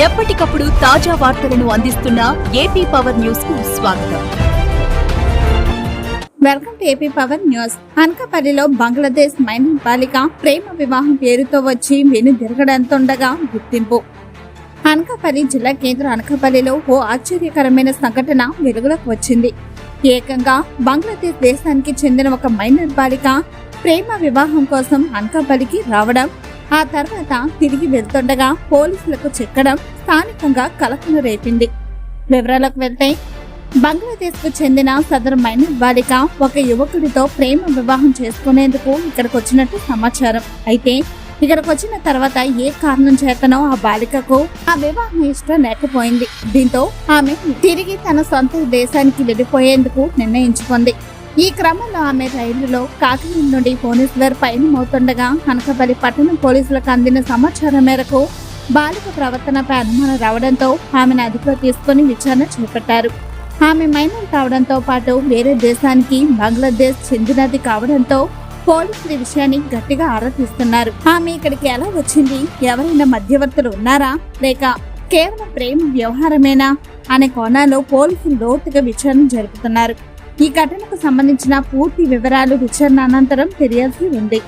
ఎప్పటికప్పుడు తాజా వార్తలను అందిస్తున్న ఏపీ పవర్ న్యూస్కు స్వాగతం. Welcome to AP power news. అనకాపల్లిలో బంగ్లాదేశ్ మైనర్ బాలిక ప్రేమ వివాహం పేరుతో వచ్చి వెను తిరగడంతుండగా గుర్తింపు. అనకాపల్లి జిల్లా కేంద్రం అనకాపల్లిలో ఓ ఆశ్చర్యకరమైన సంఘటన వెలుగులోకి వచ్చింది. ఏకంగా బంగ్లాదేశ్ దేశానికి చెందిన ఒక మైనర్ బాలిక ప్రేమ వివాహం కోసం అనకాపల్లికి రావడం ఆ తర్వాత తిరిగి వెళ్తుండగా పోలీసులకు చెక్కడం స్థానికంగా కలకలు రేపింది. వివరాలకు వెళ్తే బంగ్లాదేశ్కు చెందిన సదరు మైనర్ బాలిక ఒక యువకుడితో ప్రేమ వివాహం చేసుకునేందుకు ఇక్కడికి వచ్చినట్టు సమాచారం. అయితే ఇక్కడికి వచ్చిన తర్వాత ఏ కారణం చేతనో ఆ బాలికకు ఆ వివాహం ఇష్టం లేకపోయింది. దీంతో ఆమె తిరిగి తన సొంత దేశానికి వెళ్ళిపోయేందుకు నిర్ణయించుకుంది. ఈ క్రమంలో ఆమె రైలులో కాకినాడ నుండి భువనేశ్వర్ పయనమవుతుండగా అనకాపల్లి పట్టణం పోలీసులకు అందిన సమాచారం మేరకు బాలిక ప్రవర్తనపై అనుమానం రావడంతో ఆమెను అదుపులో తీసుకుని విచారణ చేపట్టారు. ఆమె మైనర్ కావడంతో పాటు వేరే దేశానికి బంగ్లాదేశ్ చెందినది కావడంతో పోలీసులు విషయాన్ని గట్టిగా ఆరా తీస్తున్నారు. ఆమె ఇక్కడికి ఎలా వచ్చింది? ఎవరైనా మధ్యవర్తులు ఉన్నారా? లేక కేవలం ప్రేమ వ్యవహారమేనా? అనే కోణాల్లో పోలీసులు లోతుగా విచారణ జరుపుతున్నారు. ఈ ఘటనకు సంబంధించిన పూర్తి వివరాలు విచారణ అనంతరం తెలియాల్సి ఉంది.